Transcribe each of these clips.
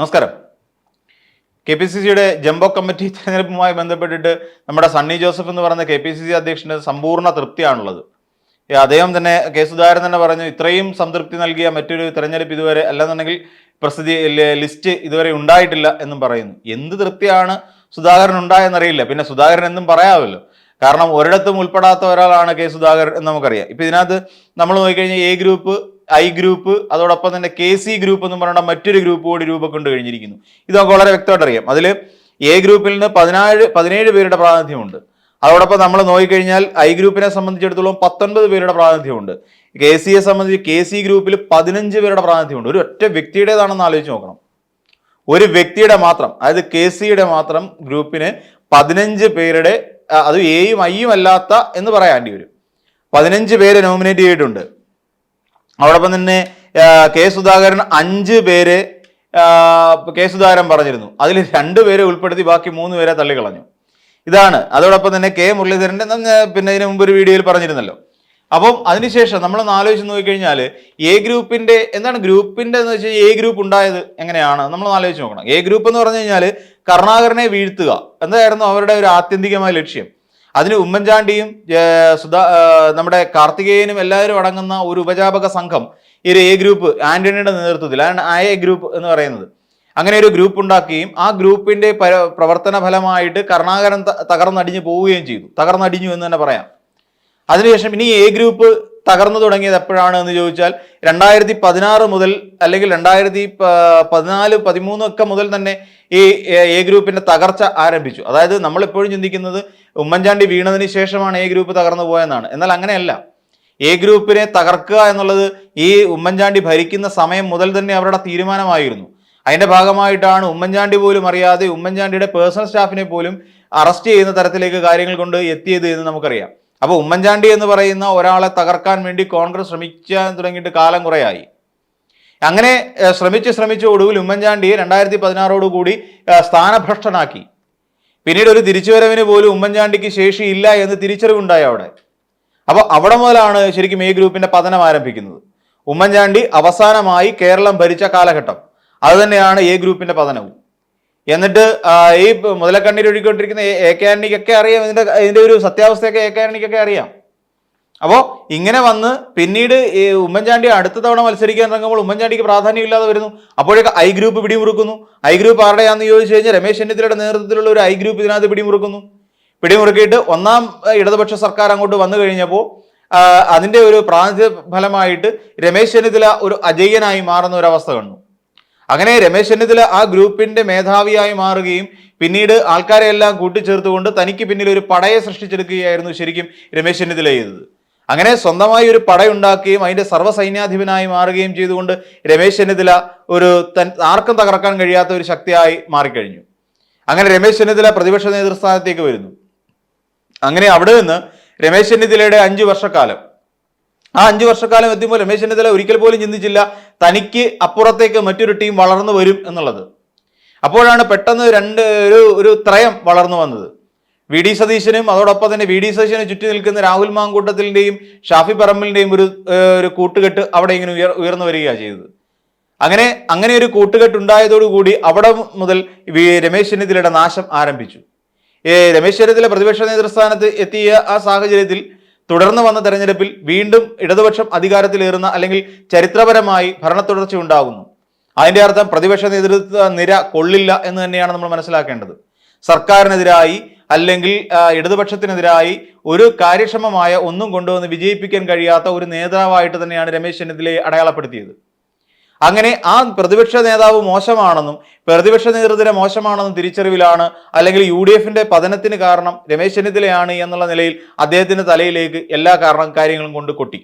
നമസ്കാരം. K P C സിയുടെ jumbo committee തെരഞ്ഞെടുപ്പുമായി ബന്ധപ്പെട്ടിട്ട് നമ്മുടെ സണ്ണി ജോസഫ് എന്ന് പറയുന്ന കെ പി സി സി അധ്യക്ഷന് സമ്പൂർണ തൃപ്തിയാണുള്ളത്. അദ്ദേഹം തന്നെ കെ സുധാകരൻ തന്നെ പറഞ്ഞു ഇത്രയും സംതൃപ്തി നൽകിയ മറ്റൊരു തെരഞ്ഞെടുപ്പ് ഇതുവരെ അല്ലെന്നുണ്ടെങ്കിൽ പ്രസിദ്ധി ലിസ്റ്റ് ഇതുവരെ ഉണ്ടായിട്ടില്ല എന്നും പറയുന്നു. എന്ത് തൃപ്തിയാണ് സുധാകരൻ ഉണ്ടായെന്നറിയില്ല. പിന്നെ സുധാകരൻ എന്നും പറയാമല്ലോ. കാരണം ഒരിടത്തും ഉൾപ്പെടാത്ത ഒരാളാണ് കെ സുധാകരൻ എന്ന് നമുക്കറിയാം. ഇപ്പൊ ഇതിനകത്ത് നമ്മൾ നോക്കിക്കഴിഞ്ഞാൽ എ ഗ്രൂപ്പ് ഐ ഗ്രൂപ്പ് അതോടൊപ്പം തന്നെ കെ സി ഗ്രൂപ്പ് എന്ന് പറയുന്ന മറ്റൊരു ഗ്രൂപ്പ് കൂടി രൂപം കൊണ്ട് കഴിഞ്ഞിരിക്കുന്നു. ഇത് നമുക്ക് വളരെ വ്യക്തമായിട്ട് അറിയാം. അതിൽ എ ഗ്രൂപ്പിൽ നിന്ന് പതിനാല് പതിനേഴ് പേരുടെ പ്രാതിനിധ്യമുണ്ട്. അതോടൊപ്പം നമ്മൾ നോക്കിക്കഴിഞ്ഞാൽ ഐ ഗ്രൂപ്പിനെ സംബന്ധിച്ചിടത്തോളം പത്തൊൻപത് പേരുടെ പ്രാതിനിധ്യമുണ്ട്. കെ സിയെ സംബന്ധിച്ച് കെ സി ഗ്രൂപ്പിൽ പതിനഞ്ച് പേരുടെ പ്രാതിനിധ്യമുണ്ട്. ഒരു ഒറ്റ വ്യക്തിയുടേതാണെന്ന് ആലോചിച്ച് നോക്കണം. ഒരു വ്യക്തിയുടെ മാത്രം അതായത് കെ സിയുടെ മാത്രം ഗ്രൂപ്പിന് പതിനഞ്ച് പേരുടെ അത് എയും ഐയും അല്ലാത്ത എന്ന് പറയാണ്ടി വരും. പതിനഞ്ച് പേരെ നോമിനേറ്റ് ചെയ്തിട്ടുണ്ട്. അതോടൊപ്പം തന്നെ കെ സുധാകരൻ അഞ്ച് പേര് കെ സുധാകരൻ പറഞ്ഞിരുന്നു. അതിൽ രണ്ട് പേരെ ഉൾപ്പെടുത്തി ബാക്കി മൂന്ന് പേരെ തള്ളിക്കളഞ്ഞു. ഇതാണ്. അതോടൊപ്പം തന്നെ കെ മുരളീധരന്റെ പിന്നെ ഇതിനു മുമ്പ് ഒരു വീഡിയോയിൽ പറഞ്ഞിരുന്നല്ലോ. അപ്പം അതിനുശേഷം നമ്മളൊന്ന് ആലോചിച്ച് നോക്കിക്കഴിഞ്ഞാൽ എ ഗ്രൂപ്പിന്റെ എന്താണ് ഗ്രൂപ്പിന്റെ എന്ന് വെച്ചാൽ എ ഗ്രൂപ്പ് ഉണ്ടായത് എങ്ങനെയാണ്? നമ്മൾ ആലോചിച്ച് നോക്കണം. എ ഗ്രൂപ്പ് എന്ന് പറഞ്ഞു കഴിഞ്ഞാൽ കരുണാകരനെ വീഴ്ത്തുക. എന്തായിരുന്നു അവരുടെ ഒരു ആത്യന്തികമായ ലക്ഷ്യം? അതിന് ഉമ്മൻചാണ്ടിയും സുധാ നമ്മുടെ കാർത്തികേയനും എല്ലാവരും അടങ്ങുന്ന ഒരു ഉപജാപക സംഘം ഈ ഒരു എ ഗ്രൂപ്പ് ആന്റണിയുടെ നേതൃത്വത്തിൽ ആ എ ഗ്രൂപ്പ് എന്ന് പറയുന്നത്. അങ്ങനെ ഒരു ഗ്രൂപ്പ് ഉണ്ടാക്കുകയും ആ ഗ്രൂപ്പിന്റെ പ്രവർത്തന ഫലമായിട്ട് കരുണാകരൻ ത- തകർന്നടിഞ്ഞു പോവുകയും ചെയ്തു. തകർന്നടിഞ്ഞു എന്ന് തന്നെ പറയാം. അതിനുശേഷം ഇനി എ ഗ്രൂപ്പ് തകർന്നു തുടങ്ങിയത് എപ്പോഴാണ് എന്ന് ചോദിച്ചാൽ രണ്ടായിരത്തി പതിനാറ് മുതൽ അല്ലെങ്കിൽ രണ്ടായിരത്തി പതിനാല് പതിമൂന്ന് ഒക്കെ മുതൽ തന്നെ ഈ എ- ഗ്രൂപ്പിന്റെ തകർച്ച ആരംഭിച്ചു. അതായത് നമ്മൾ എപ്പോഴും ചിന്തിക്കുന്നത് ഉമ്മൻചാണ്ടി വീണതിന് ശേഷമാണ് എ ഗ്രൂപ്പ് തകർന്നു പോയെന്നാണ്. എന്നാൽ അങ്ങനെയല്ല. എ ഗ്രൂപ്പിനെ തകർക്കുക എന്നുള്ളത് ഈ ഉമ്മൻചാണ്ടി ഭരിക്കുന്ന സമയം മുതൽ തന്നെ അവരുടെ തീരുമാനമായിരുന്നു. അതിന്റെ ഭാഗമായിട്ടാണ് ഉമ്മൻചാണ്ടി പോലും അറിയാതെ ഉമ്മൻചാണ്ടിയുടെ പേഴ്സണൽ സ്റ്റാഫിനെ പോലും അറസ്റ്റ് ചെയ്യുന്ന തരത്തിലേക്ക് കാര്യങ്ങൾ കൊണ്ട് എത്തിയത് എന്ന് നമുക്കറിയാം. അപ്പോൾ ഉമ്മൻചാണ്ടി എന്ന് പറയുന്ന ഒരാളെ തകർക്കാൻ വേണ്ടി കോൺഗ്രസ് ശ്രമിക്കാൻ തുടങ്ങിയിട്ട് കാലം കുറയായി. അങ്ങനെ ശ്രമിച്ച് ശ്രമിച്ച് ഒടുവിൽ ഉമ്മൻചാണ്ടിയെ രണ്ടായിരത്തി പതിനാറോട് കൂടി സ്ഥാനഭ്രഷ്ടനാക്കി. പിന്നീട് ഒരു തിരിച്ചുവരവിന് പോലും ഉമ്മൻചാണ്ടിക്ക് ശേഷിയില്ല എന്ന് തിരിച്ചറിവുണ്ടായി അവിടെ. അപ്പോൾ അവിടെ മുതലാണ് ശരിക്കും ഈ ഗ്രൂപ്പിന്റെ പതനം ആരംഭിക്കുന്നത്. ഉമ്മൻചാണ്ടി അവസാനമായി കേരളം ഭരിച്ച കാലഘട്ടം. അതുതന്നെയാണ് എ ഗ്രൂപ്പിന്റെ പതനവും. എന്നിട്ട് ഈ മുതലക്കണ്ണീർ ഒഴുകിക്കൊണ്ടിരിക്കുന്ന എ- കെ ആന്റണിക്കൊക്കെ അറിയാം? ഇതിന്റെ ഇതിന്റെ ഒരു സത്യാവസ്ഥയൊക്കെ എ കെ ആന്റണിക്കൊക്കെ അറിയാം. അപ്പോൾ ഇങ്ങനെ വന്ന് പിന്നീട് ഈ ഉമ്മൻചാണ്ടി അടുത്ത തവണ മത്സരിക്കാൻ ഇറങ്ങുമ്പോൾ ഉമ്മൻചാണ്ടിക്ക് പ്രാധാന്യം ഇല്ലാതെ വരുന്നു. അപ്പോഴേക്ക് ഐ ഗ്രൂപ്പ് പിടിമുറുക്കുന്നു. ഐ ഗ്രൂപ്പ് ആരുടെയാണെന്ന് ചോദിച്ചു കഴിഞ്ഞാൽ രമേശ് ചെന്നിത്തലയുടെ നേതൃത്വത്തിലുള്ള ഒരു ഐ ഗ്രൂപ്പ് ഇതിനകത്ത് പിടിമുറുക്കുന്നു. പിടിമുറുക്കിയിട്ട് ഒന്നാം ഇടതുപക്ഷ സർക്കാർ അങ്ങോട്ട് വന്നു കഴിഞ്ഞപ്പോൾ അതിന്റെ ഒരു പ്രാതിനിധ്യ ഫലമായിട്ട് രമേശ് ചെന്നിത്തല ഒരു അജയ്യനായി മാറുന്ന ഒരു അവസ്ഥ കണ്ടു. അങ്ങനെ രമേശ് ചെന്നിത്തല ആ ഗ്രൂപ്പിന്റെ മേധാവിയായി മാറുകയും പിന്നീട് ആൾക്കാരെ എല്ലാം കൂട്ടിച്ചേർത്തുകൊണ്ട് തനിക്ക് പിന്നിൽ ഒരു പടയെ സൃഷ്ടിച്ചെടുക്കുകയായിരുന്നു ശരിക്കും രമേശ് ചെന്നിത്തല ചെയ്തത്. അങ്ങനെ സ്വന്തമായി ഒരു പടയുണ്ടാക്കുകയും അതിന്റെ സർവസൈന്യാധിപനായി മാറുകയും ചെയ്തുകൊണ്ട് രമേശ് ചെന്നിത്തല ഒരു തൻ ആർക്കും തകർക്കാൻ കഴിയാത്ത ഒരു ശക്തിയായി മാറിക്കഴിഞ്ഞു. അങ്ങനെ രമേശ് ചെന്നിത്തല പ്രതിപക്ഷ നേതൃസ്ഥാനത്തേക്ക് വരുന്നു. അങ്ങനെ അവിടെ നിന്ന് രമേശ് ചെന്നിത്തലയുടെ അഞ്ചു വർഷക്കാലം ആ അഞ്ചു വർഷക്കാലം എത്തുമ്പോൾ രമേശ് ചെന്നിത്തല ഒരിക്കൽ പോലും ചിന്തിച്ചില്ല. തനിക്ക് അപ്പുറത്തേക്ക് മറ്റൊരു ടീം വളർന്നു വരും എന്നുള്ളത്. അപ്പോഴാണ് പെട്ടെന്ന് രണ്ട് ഒരു ഒരു ത്രയം വളർന്നു വന്നത്. വി ഡി സതീശനും അതോടൊപ്പം തന്നെ വി ഡി സതീശനെ ചുറ്റി നിൽക്കുന്ന രാഹുൽ മാങ്കൂട്ടത്തിന്റെയും ഷാഫി പറമ്പലിന്റെയും ഒരു ഒരു കൂട്ടുകെട്ട് അവിടെ ഇങ്ങനെ ഉയർ ഉയർന്നു വരികയാണ് ചെയ്തത്. അങ്ങനെ അങ്ങനെ ഒരു കൂട്ടുകെട്ട് ഉണ്ടായതോടുകൂടി അവിടെ മുതൽ രമേശ് ചെന്നിത്തലയുടെ നാശം ആരംഭിച്ചു. രമേശ് ചെന്നിത്തല പ്രതിപക്ഷ നേതൃസ്ഥാനത്ത് എത്തിയ ആ സാഹചര്യത്തിൽ തുടർന്ന് വന്ന തെരഞ്ഞെടുപ്പിൽ വീണ്ടും ഇടതുപക്ഷം അധികാരത്തിലേറുന്ന അല്ലെങ്കിൽ ചരിത്രപരമായി ഭരണ തുടർച്ച ഉണ്ടാകുന്നു. അതിന്റെ അർത്ഥം പ്രതിപക്ഷ നേതൃത്വ നിര കൊള്ളില്ല എന്ന് തന്നെയാണ് നമ്മൾ മനസ്സിലാക്കേണ്ടത്. സർക്കാരിനെതിരായി അല്ലെങ്കിൽ ഇടതുപക്ഷത്തിനെതിരായി ഒരു കാര്യക്ഷമമായ ഒന്നും കൊണ്ടുവന്ന് വിജയിപ്പിക്കാൻ കഴിയാത്ത ഒരു നേതാവായിട്ട് തന്നെയാണ് രമേശ് ചെന്നിത്തലയെ അടയാളപ്പെടുത്തിയത്. അങ്ങനെ ആ പ്രതിപക്ഷ നേതാവ് മോശമാണെന്നും പ്രതിപക്ഷ നേതൃത്വം മോശമാണെന്നും തിരിച്ചറിവിലാണ് അല്ലെങ്കിൽ യു ഡി എഫിന്റെ പതനത്തിന് കാരണം രമേശ് ചെന്നിത്തലയാണ് എന്നുള്ള നിലയിൽ അദ്ദേഹത്തിന്റെ തലയിലേക്ക് എല്ലാ കാരണം കാര്യങ്ങളും കൊണ്ട് കൊട്ടി.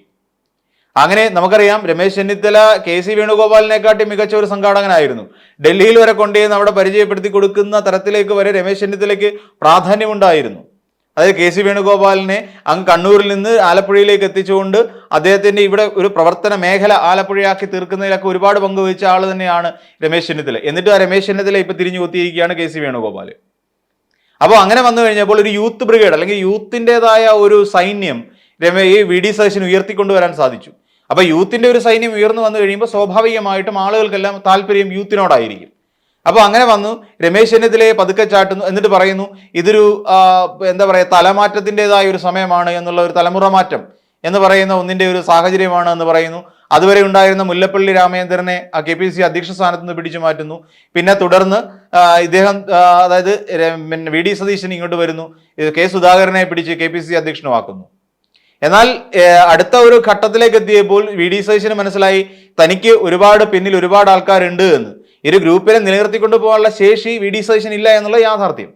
അങ്ങനെ നമുക്കറിയാം രമേശ് ചെന്നിത്തല കെ സി വേണുഗോപാലിനെക്കാട്ടി മികച്ച ഒരു സംഘാടകനായിരുന്നു. ഡൽഹിയിൽ വരെ കൊണ്ടുചെന്ന് അവിടെ പരിചയപ്പെടുത്തി കൊടുക്കുന്ന തരത്തിലേക്ക് വരെ രമേശ് ചെന്നിത്തലയ്ക്ക് പ്രാധാന്യമുണ്ടായിരുന്നു. അതായത് കെ സി വേണുഗോപാലിനെ അങ്ങ് കണ്ണൂരിൽ നിന്ന് ആലപ്പുഴയിലേക്ക് എത്തിച്ചുകൊണ്ട് അദ്ദേഹത്തിന്റെ ഇവിടെ ഒരു പ്രവർത്തന മേഖല ആലപ്പുഴയാക്കി തീർക്കുന്നതിലൊക്കെ ഒരുപാട് പങ്കുവഹിച്ച ആൾ തന്നെയാണ് രമേശ് ചെന്നിത്തല. എന്നിട്ട് ആ രമേശ് ചെന്നിത്തല ഇപ്പൊ തിരിഞ്ഞു കൊത്തിയിരിക്കുകയാണ് കെ സി വേണുഗോപാൽ അപ്പോൾ അങ്ങനെ വന്നു കഴിഞ്ഞപ്പോൾ ഒരു യൂത്ത് ബ്രിഗേഡ് അല്ലെങ്കിൽ യൂത്തിന്റെതായ ഒരു സൈന്യം രമേ ഈ വി ഡി സതീശന് ഉയർത്തിക്കൊണ്ടുവരാൻ സാധിച്ചു. അപ്പൊ യൂത്തിന്റെ ഒരു സൈന്യം ഉയർന്നു വന്നു കഴിയുമ്പോൾ സ്വാഭാവികമായിട്ടും ആളുകൾക്കെല്ലാം താല്പര്യം യൂത്തിനോടായിരിക്കും. അപ്പോൾ അങ്ങനെ വന്നു. രമേശ് ചെന്നിത്തലയെ പതുക്കെ ചാട്ടുന്നു. എന്നിട്ട് പറയുന്നു ഇതൊരു എന്താ പറയുക തലമാറ്റത്തിന്റെതായ ഒരു സമയമാണ് എന്നുള്ള ഒരു തലമുറ മാറ്റം എന്ന് പറയുന്ന ഒന്നിന്റെ ഒരു സാഹചര്യമാണ് എന്ന് പറയുന്നു. അതുവരെ ഉണ്ടായിരുന്ന മുല്ലപ്പള്ളി രാമചന്ദ്രനെ കെ പി സി അധ്യക്ഷ സ്ഥാനത്ത് നിന്ന് പിടിച്ചു മാറ്റുന്നു. പിന്നെ തുടർന്ന് ഇദ്ദേഹം അതായത് പിന്നെ വി ഡി സതീശൻ ഇങ്ങോട്ട് വരുന്നു. കെ സുധാകരനെ പിടിച്ച് കെ പി സി അധ്യക്ഷനുമാക്കുന്നു. എന്നാൽ അടുത്ത ഒരു ഘട്ടത്തിലേക്ക് എത്തിയപ്പോൾ വി ഡി സതീശന് മനസ്സിലായി തനിക്ക് ഒരുപാട് പിന്നിൽ ഒരുപാട് ആൾക്കാരുണ്ട് എന്ന്. ഒരു ഗ്രൂപ്പിനെ നിലനിർത്തിക്കൊണ്ട് പോകാനുള്ള ശേഷി വി ഡി സതീശൻ ഇല്ല എന്നുള്ള യാഥാർത്ഥ്യം.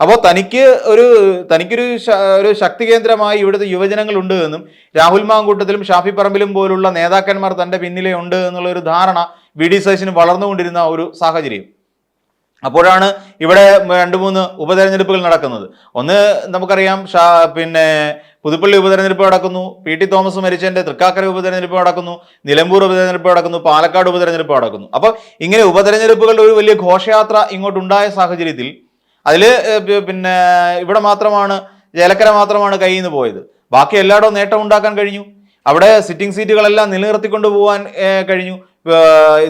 അപ്പോൾ തനിക്ക് ഒരു തനിക്കൊരു ഒരു ശക്തി കേന്ദ്രമായി ഇവിടുത്തെ യുവജനങ്ങൾ ഉണ്ട് എന്നും രാഹുൽ മാങ്കൂട്ടത്തിലും ഷാഫി പറമ്പിലും പോലുള്ള നേതാക്കന്മാർ തന്റെ പിന്നിലെ ഉണ്ട് എന്നുള്ള ഒരു ധാരണ വി ഡി സതീശന് വളർന്നുകൊണ്ടിരുന്ന ഒരു സാഹചര്യം. അപ്പോഴാണ് ഇവിടെ രണ്ട് മൂന്ന് ഉപതെരഞ്ഞെടുപ്പുകൾ നടക്കുന്നത്. ഒന്ന് നമുക്കറിയാം ഷാ പിന്നെ പുതുപ്പള്ളി ഉപതെരഞ്ഞെടുപ്പ് നടക്കുന്നു. പി ടി തോമസ് മരിച്ചതിന്റെ തൃക്കാക്കര ഉപതെരഞ്ഞെടുപ്പ് നടക്കുന്നു. നിലമ്പൂർ ഉപതെരഞ്ഞെടുപ്പ് നടക്കുന്നു. പാലക്കാട് ഉപതെരഞ്ഞെടുപ്പ് നടക്കുന്നു. അപ്പോൾ ഇങ്ങനെ ഉപതെരഞ്ഞെടുപ്പുകളുടെ ഒരു വലിയ ഘോഷയാത്ര ഇങ്ങോട്ടുണ്ടായ സാഹചര്യത്തിൽ അതിൽ പിന്നെ ഇവിടെ മാത്രമാണ് ജലക്കര മാത്രമാണ് കയ്യിൽ നിന്ന് പോയത്. ബാക്കി എല്ലായിടവും നേട്ടം ഉണ്ടാക്കാൻ കഴിഞ്ഞു. അവിടെ സിറ്റിംഗ് സീറ്റുകളെല്ലാം നിലനിർത്തിക്കൊണ്ട് പോകാൻ കഴിഞ്ഞു.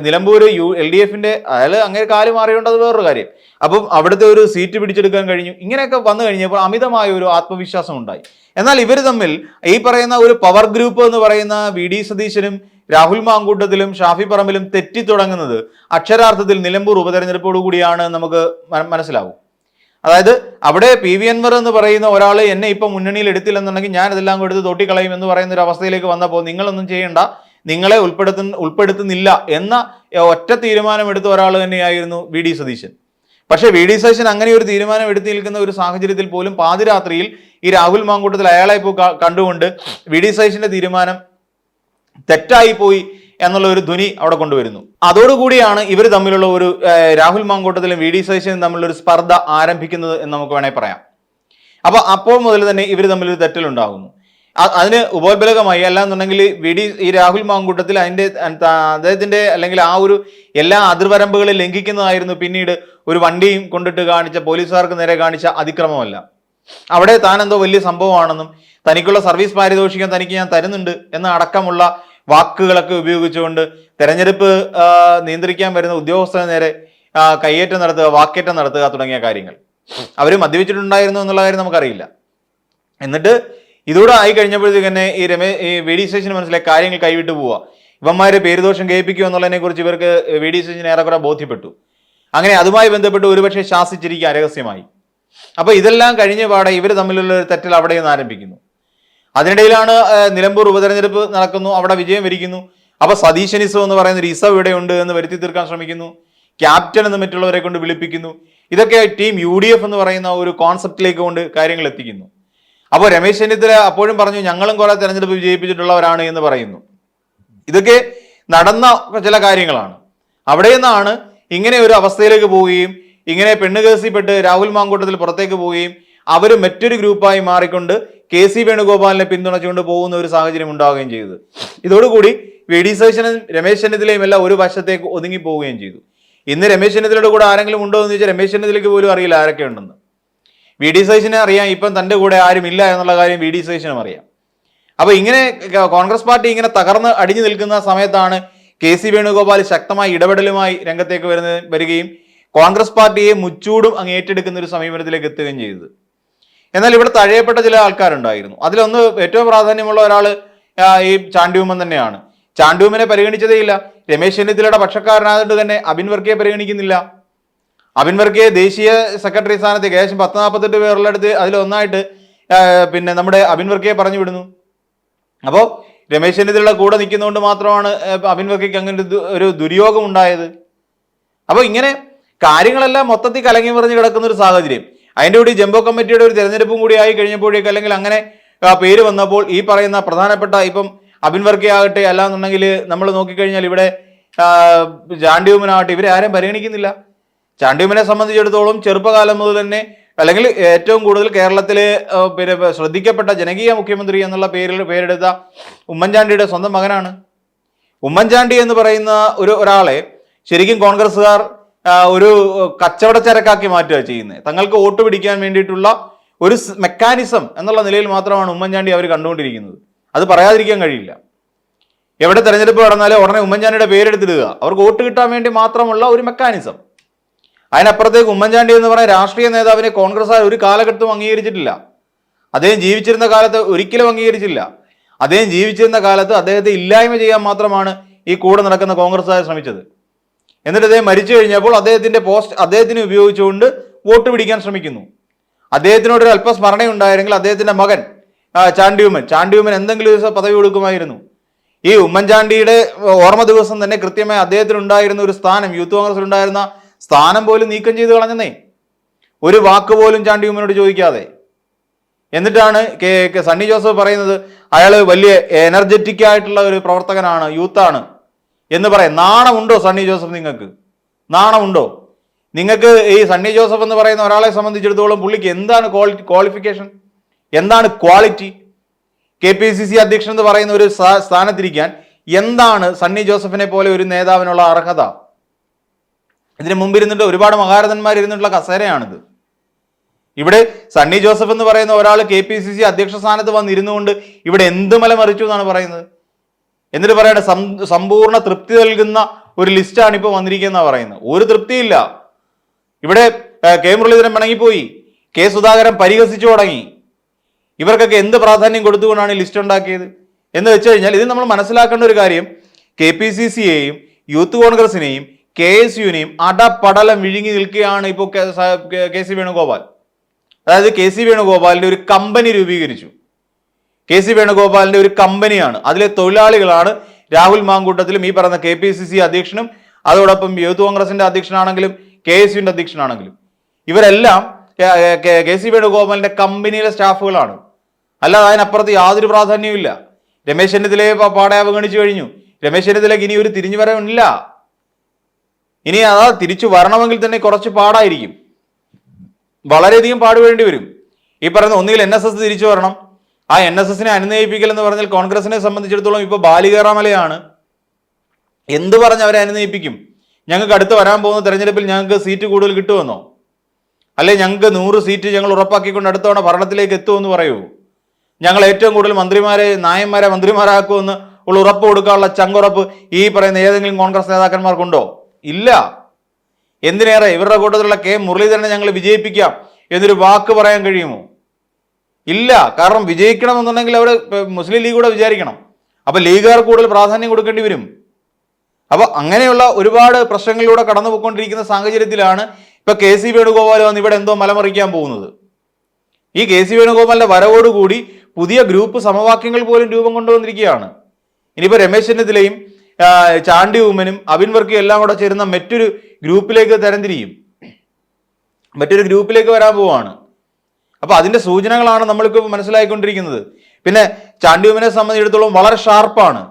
നിലമ്പൂർ യു എൽ ഡി എഫിന്റെ അയാൾ അങ്ങനെ കാൽ മാറിയോണ്ട് അത് വേറൊരു കാര്യം. അപ്പം അവിടുത്തെ ഒരു സീറ്റ് പിടിച്ചെടുക്കാൻ കഴിഞ്ഞു. ഇങ്ങനെയൊക്കെ വന്നു കഴിഞ്ഞപ്പോൾ അമിതമായ ഒരു ആത്മവിശ്വാസം ഉണ്ടായി. എന്നാൽ ഇവർ തമ്മിൽ ഈ പറയുന്ന ഒരു പവർ ഗ്രൂപ്പ് എന്ന് പറയുന്ന വി ഡി സതീശനും രാഹുൽ മാങ്കൂട്ടത്തിലും ഷാഫി പറമ്പിലും തെറ്റി തുടങ്ങുന്നത് അക്ഷരാർത്ഥത്തിൽ നിലമ്പൂർ ഉപതെരഞ്ഞെടുപ്പോടു കൂടിയാണ് നമുക്ക് മനസ്സിലാവും. അതായത് അവിടെ പി വി അൻവർ എന്ന് പറയുന്ന ഒരാൾ എന്നെ ഇപ്പൊ മുന്നണിയിൽ എടുത്തില്ലെന്നുണ്ടെങ്കിൽ ഞാൻ ഇതെല്ലാം കൊടുത്ത് തൊട്ടിക്കളയും എന്ന് പറയുന്ന ഒരു അവസ്ഥയിലേക്ക് വന്നപ്പോൾ നിങ്ങളൊന്നും ചെയ്യേണ്ട. നിങ്ങളെ ഉൾപ്പെടുത്തുന്ന ഉൾപ്പെടുത്തുന്നില്ല എന്ന ഒറ്റ തീരുമാനം എടുത്ത ഒരാൾ തന്നെയായിരുന്നു വി ഡി സതീശൻ. പക്ഷേ വി ഡി സതീശൻ അങ്ങനെ ഒരു തീരുമാനം എടുത്തു നിൽക്കുന്ന ഒരു സാഹചര്യത്തിൽ പോലും പാതിരാത്രിയിൽ ഈ രാഹുൽ മാങ്കൂട്ടത്തിൽ അയാളെ കണ്ടുകൊണ്ട് വി ഡി സതീശന്റെ തീരുമാനം തെറ്റായി പോയി എന്നുള്ള ഒരു ധ്വനി അവിടെ കൊണ്ടുവരുന്നു. അതോടുകൂടിയാണ് ഇവർ തമ്മിലുള്ള ഒരു രാഹുൽ മാങ്കൂട്ടത്തിലും വി ഡി സതീശനും തമ്മിലുള്ള ഒരു സ്പർദ്ധ ആരംഭിക്കുന്നത് എന്ന് നമുക്ക് വേണേൽ പറയാം. അപ്പോൾ അപ്പോൾ മുതൽ തന്നെ ഇവർ തമ്മിൽ ഒരു തെറ്റലുണ്ടാകുന്നു. അതിന് ഉപോത്ബലകമായി അല്ലാന്നുണ്ടെങ്കിൽ വി ഡി ഈ രാഹുൽ മാങ്കൂട്ടത്തിൽ അതിന്റെ അദ്ദേഹത്തിന്റെ അല്ലെങ്കിൽ ആ ഒരു എല്ലാ അതിർവരമ്പുകളും ലംഘിക്കുന്നതായിരുന്നു പിന്നീട് ഒരു വണ്ടിയും കൊണ്ടിട്ട് കാണിച്ച പോലീസുകാർക്ക് നേരെ കാണിച്ച അതിക്രമമല്ല. അവിടെ താൻ എന്തോ വലിയ സംഭവമാണെന്നും തനിക്കുള്ള സർവീസ് പാരിതോഷികം തനിക്ക് ഞാൻ തരുന്നുണ്ട് എന്ന അടക്കമുള്ള വാക്കുകളൊക്കെ ഉപയോഗിച്ചുകൊണ്ട് തെരഞ്ഞെടുപ്പ് നിയന്ത്രിക്കാൻ വരുന്ന ഉദ്യോഗസ്ഥന് നേരെ കയ്യേറ്റം നടത്തുക വാക്കേറ്റം നടത്തുക തുടങ്ങിയ കാര്യങ്ങൾ. അവർ മദ്യപിച്ചിട്ടുണ്ടായിരുന്നു എന്നുള്ള കാര്യം നമുക്കറിയില്ല. എന്നിട്ട് ഇതൂടെ ആയി കഴിഞ്ഞപ്പോഴത്തേക്ക് തന്നെ ഈ രമേ ഈ വി ഡി സ്റ്റേഷന് മനസ്സിലായി കാര്യങ്ങൾ കൈവിട്ട് പോവുക. ഇവന്മാരെ പേരുദോഷം കേൾപ്പിക്കുക എന്നുള്ളതിനെ കുറിച്ച് ഇവർക്ക് വി ഡി സ്റ്റേഷന് ഏറെക്കുറെ ബോധ്യപ്പെട്ടു. അങ്ങനെ അതുമായി ബന്ധപ്പെട്ട് ഒരുപക്ഷെ ശാസിച്ചിരിക്കുക രഹസ്യമായി അപ്പൊ ഇതെല്ലാം കഴിഞ്ഞ പാടെ ഇവർ തമ്മിലുള്ള ഒരു തെറ്റൽ അവിടെ നിന്ന് ആരംഭിക്കുന്നു. അതിനിടയിലാണ് നിലമ്പൂർ ഉപതെരഞ്ഞെടുപ്പ് നടക്കുന്നു അവിടെ വിജയം വരിക്കുന്നു. അപ്പൊ സതീശനിസം എന്ന് പറയുന്ന ഒരു ഇസവ് ഇവിടെയുണ്ട് എന്ന് വരുത്തി തീർക്കാൻ ശ്രമിക്കുന്നു. ക്യാപ്റ്റൻ എന്ന് മറ്റുള്ളവരെ കൊണ്ട് വിളിപ്പിക്കുന്നു. ഇതൊക്കെ ടീം യു എന്ന് പറയുന്ന ഒരു കോൺസെപ്റ്റിലേക്ക് കൊണ്ട് കാര്യങ്ങൾ എത്തിക്കുന്നു. അപ്പോൾ രമേശ് ചെന്നിത്തല അപ്പോഴും പറഞ്ഞു ഞങ്ങളും കുറെ തെരഞ്ഞെടുപ്പ് വിജയിപ്പിച്ചിട്ടുള്ളവരാണ് എന്ന് പറയുന്നു. ഇതൊക്കെ നടന്ന ചില കാര്യങ്ങളാണ്. അവിടെ നിന്നാണ് ഇങ്ങനെ ഒരു അവസ്ഥയിലേക്ക് പോവുകയും ഇങ്ങനെ പെണ്ണുകേസിപ്പെട്ട് രാഹുൽ മാങ്കൂട്ടത്തിൽ പുറത്തേക്ക് പോവുകയും അവർ മറ്റൊരു ഗ്രൂപ്പായി മാറിക്കൊണ്ട് കെ സി വേണുഗോപാലിനെ പിന്തുണച്ചുകൊണ്ട് പോകുന്ന ഒരു സാഹചര്യം ഉണ്ടാവുകയും ചെയ്തു. ഇതോടുകൂടി വി ഡി സേഷനും രമേശ് ചെന്നിത്തലയും എല്ലാം ഒരു വശത്തേക്ക് ഒതുങ്ങി പോവുകയും ചെയ്തു. ഇന്ന് രമേശ് ചെന്നിത്തലയുടെ കൂടെ ആരെങ്കിലും ഉണ്ടോ എന്ന് ചോദിച്ചാൽ രമേശ് ചെന്നിത്തലയ്ക്ക് പോലും അറിയില്ല ആരൊക്കെ ഉണ്ടെന്ന് വി ഡി സതീശനെ അറിയാം ഇപ്പം തന്റെ കൂടെ ആരും ഇല്ല എന്നുള്ള കാര്യം വി ഡി സതീശനും അറിയാം. അപ്പോൾ ഇങ്ങനെ കോൺഗ്രസ് പാർട്ടി ഇങ്ങനെ തകർന്ന് അടിഞ്ഞു നിൽക്കുന്ന സമയത്താണ് കെ സി വേണുഗോപാൽ ശക്തമായ ഇടപെടലുമായി രംഗത്തേക്ക് വരുന്ന വരികയും കോൺഗ്രസ് പാർട്ടിയെ മുച്ചൂടും അങ്ങ് ഏറ്റെടുക്കുന്ന ഒരു സമീപനത്തിലേക്ക് എത്തുകയും ചെയ്തത്. എന്നാൽ ഇവിടെ തഴയപ്പെട്ട ചില ആൾക്കാരുണ്ടായിരുന്നു. അതിലൊന്ന് ഏറ്റവും പ്രാധാന്യമുള്ള ഒരാൾ ഈ ചാണ്ടിയൂമൻ തന്നെയാണ്. ചാണ്ടിയൂമനെ പരിഗണിച്ചതേയില്ല. രമേശ് ചെന്നിത്തലയുടെ പക്ഷക്കാരനായതുകൊണ്ട് തന്നെ അബിൻ വർക്കിയെ പരിഗണിക്കുന്നില്ല. അബിൻ ദേശീയ സെക്രട്ടറി സ്ഥാനത്ത് ഏകദേശം പത്ത് നാൽപ്പത്തെട്ട് പേരുള്ളടുത്ത് അതിലൊന്നായിട്ട് പിന്നെ നമ്മുടെ അബിൻ പറഞ്ഞു വിടുന്നു. അപ്പോൾ രമേശ് ചെന്നിത്തലയുടെ കൂടെ നിൽക്കുന്നതുകൊണ്ട് മാത്രമാണ് അബിൻ അങ്ങനെ ഒരു ദുര്യോഗം ഉണ്ടായത്. അപ്പോൾ ഇങ്ങനെ കാര്യങ്ങളെല്ലാം മൊത്തത്തിൽ കലങ്ങി മറിഞ്ഞ് കിടക്കുന്ന ഒരു സാഹചര്യം. അതിന്റെ കൂടി ജംബോ കമ്മിറ്റിയുടെ ഒരു തെരഞ്ഞെടുപ്പും കൂടി ആയി കഴിഞ്ഞപ്പോഴേക്ക് അല്ലെങ്കിൽ അങ്ങനെ പേര് വന്നപ്പോൾ ഈ പറയുന്ന പ്രധാനപ്പെട്ട ഇപ്പം അബിൻ വർക്കി ആകട്ടെ അല്ലാന്നുണ്ടെങ്കിൽ നമ്മൾ നോക്കിക്കഴിഞ്ഞാൽ ഇവിടെ ജാണ്ടിയൂമനാകട്ടെ ഇവരെ ആരും പരിഗണിക്കുന്നില്ല. ചാണ്ടിയുമനെ സംബന്ധിച്ചിടത്തോളം ചെറുപ്പകാലം മുതൽ തന്നെ അല്ലെങ്കിൽ ഏറ്റവും കൂടുതൽ കേരളത്തിലെ പിന്നെ ശ്രദ്ധിക്കപ്പെട്ട ജനകീയ മുഖ്യമന്ത്രി എന്നുള്ള പേരിൽ പേരെടുത്ത ഉമ്മൻചാണ്ടിയുടെ സ്വന്തം മകനാണ്. ഉമ്മൻചാണ്ടി എന്ന് പറയുന്ന ഒരു ഒരാളെ ശരിക്കും കോൺഗ്രസ്സുകാർ ഒരു കച്ചവടച്ചരക്കാക്കി മാറ്റുക ചെയ്യുന്നത്. തങ്ങൾക്ക് വോട്ട് പിടിക്കാൻ വേണ്ടിയിട്ടുള്ള ഒരു മെക്കാനിസം എന്നുള്ള നിലയിൽ മാത്രമാണ് ഉമ്മൻചാണ്ടി അവർ കണ്ടുകൊണ്ടിരിക്കുന്നത്. അത് പറയാതിരിക്കാൻ കഴിയില്ല. എവിടെ തെരഞ്ഞെടുപ്പ് നടന്നാലും ഉടനെ ഉമ്മൻചാണ്ടിയുടെ പേരെടുത്തിടുക. അവർക്ക് വോട്ട് കിട്ടാൻ വേണ്ടി മാത്രമുള്ള ഒരു മെക്കാനിസം. അതിനപ്പുറത്തേക്ക് ഉമ്മൻചാണ്ടി എന്ന് പറയുന്ന രാഷ്ട്രീയ നേതാവിനെ കോൺഗ്രസ് ഒരു കാലഘട്ടവും അംഗീകരിച്ചിട്ടില്ല. അദ്ദേഹം ജീവിച്ചിരുന്ന കാലത്ത് ഒരിക്കലും അംഗീകരിച്ചില്ല. അദ്ദേഹം ജീവിച്ചിരുന്ന കാലത്ത് അദ്ദേഹത്തെ ഇല്ലായ്മ ചെയ്യാൻ മാത്രമാണ് ഈ കൂടെ നടക്കുന്ന കോൺഗ്രസ്സുകാർ ശ്രമിച്ചത്. എന്നിട്ട് അദ്ദേഹം മരിച്ചു കഴിഞ്ഞപ്പോൾ അദ്ദേഹത്തിന്റെ പോസ്റ്റ് അദ്ദേഹത്തിന് ഉപയോഗിച്ചുകൊണ്ട് വോട്ട് പിടിക്കാൻ ശ്രമിക്കുന്നു. അദ്ദേഹത്തിനോട് ഒരു അല്പ സ്മരണയുണ്ടായിരുന്നെങ്കിൽ അദ്ദേഹത്തിന്റെ മകൻ ചാണ്ടിയുമൻ ചാണ്ടിയുമൻ എന്തെങ്കിലും ദിവസം പദവി കൊടുക്കുമായിരുന്നു. ഈ ഉമ്മൻചാണ്ടിയുടെ ഓർമ്മ ദിവസം തന്നെ കൃത്യമായി അദ്ദേഹത്തിനുണ്ടായിരുന്ന ഒരു സ്ഥാനം യൂത്ത് കോൺഗ്രസിൽ ഉണ്ടായിരുന്ന സ്ഥാനം പോലും നീക്കം ചെയ്ത് കളഞ്ഞെന്നേ. ഒരു വാക്ക് പോലും ചാണ്ടി ഉമ്മനോട് ചോദിക്കാതെ. എന്നിട്ടാണ് കെ കെ സണ്ണി ജോസഫ് പറയുന്നത് അയാൾ വലിയ എനർജറ്റിക് ആയിട്ടുള്ള ഒരു പ്രവർത്തകനാണ് യൂത്താണ് എന്ന് പറയാം. നാണമുണ്ടോ സണ്ണി ജോസഫ് നിങ്ങൾക്ക്? നാണമുണ്ടോ? നിങ്ങൾക്ക് ഈ സണ്ണി ജോസഫ് എന്ന് പറയുന്ന ഒരാളെ സംബന്ധിച്ചിടത്തോളം പുള്ളിക്ക് എന്താണ് ക്വാളിറ്റി ക്വാളിഫിക്കേഷൻ എന്താണ് quality K P C C അധ്യക്ഷൻ എന്ന് പറയുന്ന ഒരു സ്ഥാനത്തിരിക്കാൻ എന്താണ് സണ്ണി ജോസഫിനെ പോലെ ഒരു നേതാവിനുള്ള അർഹത? ഇതിന് മുമ്പ് ഇരുന്നിട്ട് ഒരുപാട് മഹാരഥന്മാർ ഇരുന്നിട്ടുള്ള കസേരയാണിത്. ഇവിടെ സണ്ണി ജോസഫ് എന്ന് പറയുന്ന ഒരാൾ കെ പി സി സി അധ്യക്ഷ സ്ഥാനത്ത് വന്നിരുന്നുകൊണ്ട് ഇവിടെ എന്ത് മല മറിച്ചു എന്നാണ് പറയുന്നത്? എന്നിട്ട് പറയണ സമ്പൂർണ തൃപ്തി നൽകുന്ന ഒരു ലിസ്റ്റാണ് ഇപ്പോൾ വന്നിരിക്കുന്ന പറയുന്നത്. ഒരു തൃപ്തിയില്ല. ഇവിടെ കെ മുരളീധരൻ പിണങ്ങിപ്പോയി. കെ സുധാകരൻ പരിഹസിച്ചു തുടങ്ങി. ഇവർക്കൊക്കെ എന്ത് പ്രാധാന്യം കൊടുത്തുകൊണ്ടാണ് ഈ ലിസ്റ്റ് ഉണ്ടാക്കിയത്? എന്ന് വെച്ച് കഴിഞ്ഞാൽ ഇത് നമ്മൾ മനസ്സിലാക്കേണ്ട ഒരു കാര്യം കെ പി സി സിയെയും യൂത്ത് കോൺഗ്രസിനെയും കെ എസ് യുവിനെയും അടപടലം വിഴുങ്ങി നിൽക്കുകയാണ് ഇപ്പോൾ കെ- സ- വേണുഗോപാൽ. അതായത് കെ സി വേണുഗോപാലിന്റെ ഒരു കമ്പനി രൂപീകരിച്ചു. കെ സി വേണുഗോപാലിന്റെ ഒരു കമ്പനിയാണ്. അതിലെ തൊഴിലാളികളാണ് രാഹുൽ മാങ്കൂട്ടത്തിലും ഈ പറയുന്ന കെ പി സി സി അധ്യക്ഷനും അതോടൊപ്പം യൂത്ത് കോൺഗ്രസിന്റെ അധ്യക്ഷനാണെങ്കിലും കെ എസ് യുവിന്റെ അധ്യക്ഷനാണെങ്കിലും. ഇവരെല്ലാം കെ- സി വേണുഗോപാലിന്റെ കമ്പനിയിലെ സ്റ്റാഫുകളാണ്. അല്ലാതെ അതിനപ്പുറത്ത് യാതൊരു പ്രാധാന്യവും ഇല്ല രമേശ് ചെന്നിത്തലയെ പാടെ അവഗണിച്ചു കഴിഞ്ഞു. രമേശ് ചെന്നിത്തലയ്ക്ക് ഇനി ഒരു തിരിഞ്ഞു വരവില്ല ഇനി അതാ തിരിച്ചു വരണമെങ്കിൽ തന്നെ കുറച്ച് പാടായിരിക്കും. വളരെയധികം പാടുപെടേണ്ടി വരും. ഈ പറയുന്ന ഒന്നുകിൽ എൻ എസ് എസ് തിരിച്ചു വരണം. ആ എൻ എസ് എസിനെ അനുനയിപ്പിക്കൽ എന്ന് പറഞ്ഞാൽ കോൺഗ്രസിനെ സംബന്ധിച്ചിടത്തോളം ഇപ്പോൾ ബാലികേറാമലയാണ്. എന്ത് പറഞ്ഞ് അവരെ അനുനയിപ്പിക്കും? ഞങ്ങൾക്ക് അടുത്ത് വരാൻ പോകുന്ന തെരഞ്ഞെടുപ്പിൽ ഞങ്ങൾക്ക് സീറ്റ് കൂടുതൽ കിട്ടുമെന്നോ? അല്ലെ ഞങ്ങൾക്ക് നൂറ് സീറ്റ് ഞങ്ങൾ ഉറപ്പാക്കിക്കൊണ്ട് അടുത്ത തവണ ഭരണത്തിലേക്ക് എത്തുമെന്ന് പറയൂ. ഞങ്ങൾ ഏറ്റവും കൂടുതൽ മന്ത്രിമാരെ നായന്മാരെ മന്ത്രിമാരാക്കുമെന്ന് ഉള്ള ഉറപ്പ് കൊടുക്കാനുള്ള ചങ്കുറപ്പ് ഈ പറയുന്ന ഏതെങ്കിലും കോൺഗ്രസ് നേതാക്കന്മാർക്കുണ്ടോ? ഇല്ല. എന്തിനേറെ? ഇവരുടെ കൂട്ടത്തിലുള്ള കെ മുരളീധരനെ ഞങ്ങൾ വിജയിപ്പിക്കാം എന്നൊരു വാക്ക് പറയാൻ കഴിയുമോ? ഇല്ല. കാരണം വിജയിക്കണം എന്നുണ്ടെങ്കിൽ അവർ മുസ്ലിം ലീഗ് കൂടെ വിചാരിക്കണം. അപ്പോൾ ലീഗുകാർ കൂടുതൽ പ്രാധാന്യം കൊടുക്കേണ്ടി വരും. അപ്പോൾ അങ്ങനെയുള്ള ഒരുപാട് പ്രശ്നങ്ങളിലൂടെ കടന്നു പോയിക്കൊണ്ടിരിക്കുന്ന സാഹചര്യത്തിലാണ് ഇപ്പൊ കെ സി വേണുഗോപാൽ വന്ന് ഇവിടെ എന്തോ മലമറിക്കാൻ പോകുന്നത്. ഈ കെ സി വേണുഗോപാലിന്റെ വരവോടുകൂടി പുതിയ ഗ്രൂപ്പ് സമവാക്യങ്ങൾ പോലും രൂപം കൊണ്ടുവന്നിരിക്കുകയാണ്. ഇനിയിപ്പോൾ രമേശ് ചെന്നിത്തലയും ചാണ്ടി ഉമ്മനും അബിൻ വർക്കിയും എല്ലാം കൂടെ ചേരുന്ന മറ്റൊരു ഗ്രൂപ്പിലേക്ക് തരംതിരിയും. മറ്റൊരു ഗ്രൂപ്പിലേക്ക് വരാൻ പോവാണ്. അപ്പൊ അതിന്റെ സൂചനകളാണ് നമ്മൾക്ക് മനസ്സിലായിക്കൊണ്ടിരിക്കുന്നത്. പിന്നെ ചാണ്ടി ഉമ്മനെ സംബന്ധിച്ചിടത്തോളം വളരെ ഷാർപ്പാണ്.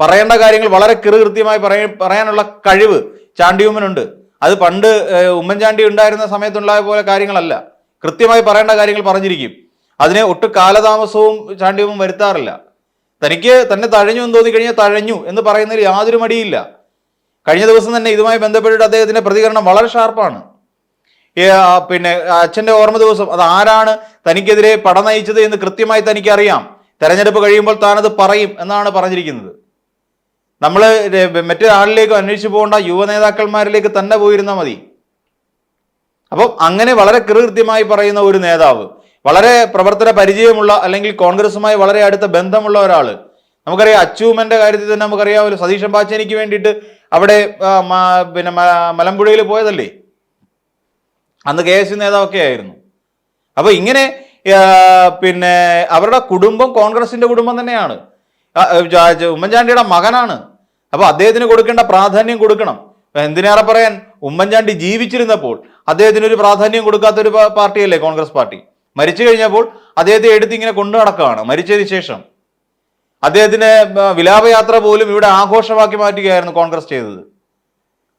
പറയേണ്ട കാര്യങ്ങൾ വളരെ കൃത്യമായി പറയ പറയാനുള്ള കഴിവ് ചാണ്ടി ചാണ്ടിയുമ്മനുണ്ട് അത് പണ്ട് ഉമ്മൻചാണ്ടി ഉണ്ടായിരുന്ന സമയത്തുണ്ടായ പോലെ കാര്യങ്ങളല്ല. കൃത്യമായി പറയേണ്ട കാര്യങ്ങൾ പറഞ്ഞിരിക്കും. അതിനെ ഒട്ടും കാലതാമസവും ചാണ്ടിയുമ്മൻ വരുത്താറില്ല. തനിക്ക് തന്നെ തഴഞ്ഞു എന്ന് തോന്നി കഴിഞ്ഞാൽ തഴഞ്ഞു എന്ന് പറയുന്നതിൽ യാതൊരു മടിയില്ല. കഴിഞ്ഞ ദിവസം തന്നെ ഇതുമായി ബന്ധപ്പെട്ടിട്ട് അദ്ദേഹത്തിന്റെ പ്രതികരണം വളരെ ഷാർപ്പാണ്. പിന്നെ അച്ഛന്റെ ഓർമ്മ ദിവസം അത് ആരാണ് തനിക്കെതിരെ പട നയിച്ചത് എന്ന് കൃത്യമായി തനിക്കറിയാം. തെരഞ്ഞെടുപ്പ് കഴിയുമ്പോൾ താനത് പറയും എന്നാണ് പറഞ്ഞിരിക്കുന്നത്. നമ്മൾ മറ്റൊരാളിലേക്ക് അന്വേഷിച്ചു പോകേണ്ട യുവ നേതാക്കന്മാരിലേക്ക് തന്നെ പോയിരുന്നാൽ മതി. അപ്പം അങ്ങനെ വളരെ കൃത്യമായി പറയുന്ന ഒരു നേതാവ് വളരെ പ്രവർത്തന പരിചയമുള്ള അല്ലെങ്കിൽ കോൺഗ്രസുമായി വളരെ അടുത്ത ബന്ധമുള്ള ഒരാൾ നമുക്കറിയാം അച്ചൂമന്റെ കാര്യത്തിൽ തന്നെ നമുക്കറിയാമല്ലോ സതീശൻ പാച്ചേനിക്ക് വേണ്ടിയിട്ട് അവിടെ പിന്നെ മലമ്പുഴയിൽ പോയതല്ലേ? അന്ന് കെ എസ് നേതാവൊക്കെ ആയിരുന്നു. അപ്പൊ ഇങ്ങനെ പിന്നെ അവരുടെ കുടുംബം കോൺഗ്രസിന്റെ കുടുംബം തന്നെയാണ്. ഉമ്മൻചാണ്ടിയുടെ മകനാണ്. അപ്പൊ അദ്ദേഹത്തിന് കൊടുക്കേണ്ട പ്രാധാന്യം കൊടുക്കണം. എന്തിനേറെ പറയാൻ ഉമ്മൻചാണ്ടി ജീവിച്ചിരുന്നപ്പോൾ അദ്ദേഹത്തിന് ഒരു പ്രാധാന്യം കൊടുക്കാത്ത ഒരു പാ- പാർട്ടിയല്ലേ കോൺഗ്രസ് പാർട്ടി? മരിച്ചു കഴിഞ്ഞപ്പോൾ അദ്ദേഹത്തെ എടുത്ത് ഇങ്ങനെ കൊണ്ടു നടക്കുകയാണ്. മരിച്ചതിന് ശേഷം അദ്ദേഹത്തിന് വിലാപയാത്ര പോലും ഇവിടെ ആഘോഷമാക്കി മാറ്റുകയായിരുന്നു കോൺഗ്രസ് ചെയ്തത്.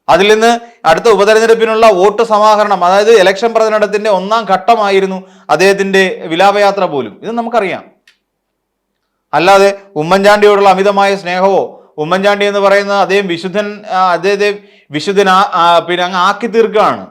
അതിൽ നിന്ന് അടുത്ത ഉപതെരഞ്ഞെടുപ്പിനുള്ള വോട്ട് സമാഹരണം അതായത് ഇലക്ഷൻ പ്രചരണത്തിന്റെ ഒന്നാം ഘട്ടമായിരുന്നു അദ്ദേഹത്തിന്റെ വിലാപയാത്ര പോലും. ഇത് നമുക്കറിയാം. അല്ലാതെ ഉമ്മൻചാണ്ടിയോടുള്ള അമിതമായ സ്നേഹമോ ഉമ്മൻചാണ്ടി എന്ന് പറയുന്ന അദ്ദേഹം വിശുദ്ധൻ അദ്ദേഹത്തെ വിശുദ്ധൻ പിന്നെ അങ്ങ് ആക്കി തീർക്കുകയാണ്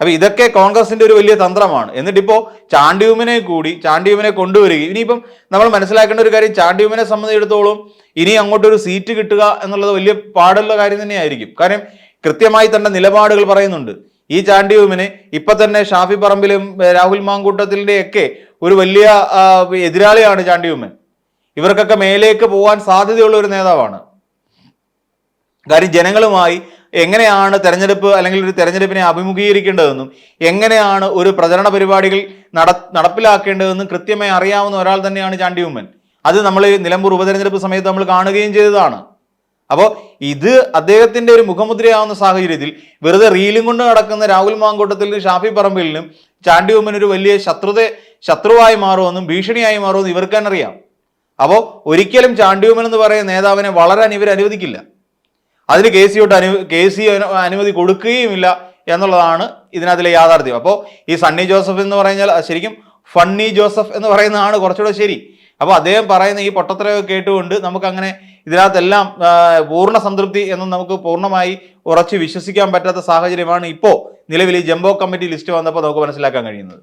അപ്പൊ ഇതൊക്കെ കോൺഗ്രസിന്റെ ഒരു വലിയ തന്ത്രമാണ്. എന്നിട്ടിപ്പോ ചാണ്ടിയുമിനെ കൂടി ചാണ്ടിയുമിനെ കൊണ്ടുവരികയും ഇനിയിപ്പം നമ്മൾ മനസ്സിലാക്കേണ്ട ഒരു കാര്യം ചാണ്ടിയുമിനെ സംബന്ധിച്ചിടത്തോളം ഇനി അങ്ങോട്ടൊരു സീറ്റ് കിട്ടുക എന്നുള്ളത് വലിയ പാടുള്ള കാര്യം തന്നെയായിരിക്കും. കാരണം കൃത്യമായി തന്നെ നിലപാടുകൾ പറയുന്നുണ്ട്. ഈ ചാണ്ടിയുമിന് ഇപ്പൊ തന്നെ ഷാഫി പറമ്പിലും രാഹുൽ മാങ്കൂട്ടത്തിന്റെ ഒക്കെ ഒരു വലിയ എതിരാളിയാണ് ചാണ്ടിയുമൻ. ഇവർക്കൊക്കെ മേലേക്ക് പോകാൻ സാധ്യതയുള്ള ഒരു നേതാവാണ്. കാര്യം ജനങ്ങളുമായി എങ്ങനെയാണ് തെരഞ്ഞെടുപ്പ് അല്ലെങ്കിൽ ഒരു തെരഞ്ഞെടുപ്പിനെ അഭിമുഖീകരിക്കേണ്ടതെന്നും എങ്ങനെയാണ് ഒരു പ്രചരണ പരിപാടികൾ നട നടപ്പിലാക്കേണ്ടതെന്നും കൃത്യമായി അറിയാവുന്ന ഒരാൾ തന്നെയാണ് ചാണ്ടി ഉമ്മൻ. അത് നമ്മൾ നിലമ്പൂർ ഉപതെരഞ്ഞെടുപ്പ് സമയത്ത് നമ്മൾ കാണുകയും ചെയ്തതാണ്. അപ്പോൾ ഇത് അദ്ദേഹത്തിന്റെ ഒരു മുഖമുദ്രയാവുന്ന സാഹചര്യത്തിൽ വെറുതെ റീലും കൊണ്ട് നടക്കുന്ന രാഹുൽ മാങ്കൂട്ടത്തിലും ഷാഫി പറമ്പിലിനും ചാണ്ടി ഉമ്മൻ ഒരു വലിയ ശത്രുത ശത്രുവായി മാറുമെന്നും ഭീഷണിയായി മാറുമെന്നും ഇവർക്ക് തന്നെ അറിയാം അപ്പോൾ ഒരിക്കലും ചാണ്ടി ഉമ്മൻ എന്ന് പറയുന്ന നേതാവിനെ വളരാൻ ഇവർ അനുവദിക്കില്ല. അതിന് കെ സിയോട്ട് അനു കെ സി അനുമതി കൊടുക്കുകയുമില്ല എന്നുള്ളതാണ് ഇതിനകത്തിലെ യാഥാർത്ഥ്യം. അപ്പോൾ ഈ സണ്ണി ജോസഫ് എന്ന് പറഞ്ഞാൽ ശരിക്കും ഫണ്ണി ജോസഫ് എന്ന് പറയുന്നതാണ് കുറച്ചുകൂടെ ശരി. അപ്പോൾ അദ്ദേഹം പറയുന്ന ഈ പൊട്ടത്തരവ് കേട്ടുകൊണ്ട് നമുക്കങ്ങനെ ഇതിനകത്തെല്ലാം പൂർണ സംതൃപ്തി എന്ന് നമുക്ക് പൂർണമായി ഉറച്ച് വിശ്വസിക്കാൻ പറ്റാത്ത സാഹചര്യമാണ് ഇപ്പോൾ നിലവിൽ ഈ ജംബോ കമ്മിറ്റി ലിസ്റ്റ് വന്നപ്പോൾ നമുക്ക് മനസ്സിലാക്കാൻ കഴിയുന്നത്.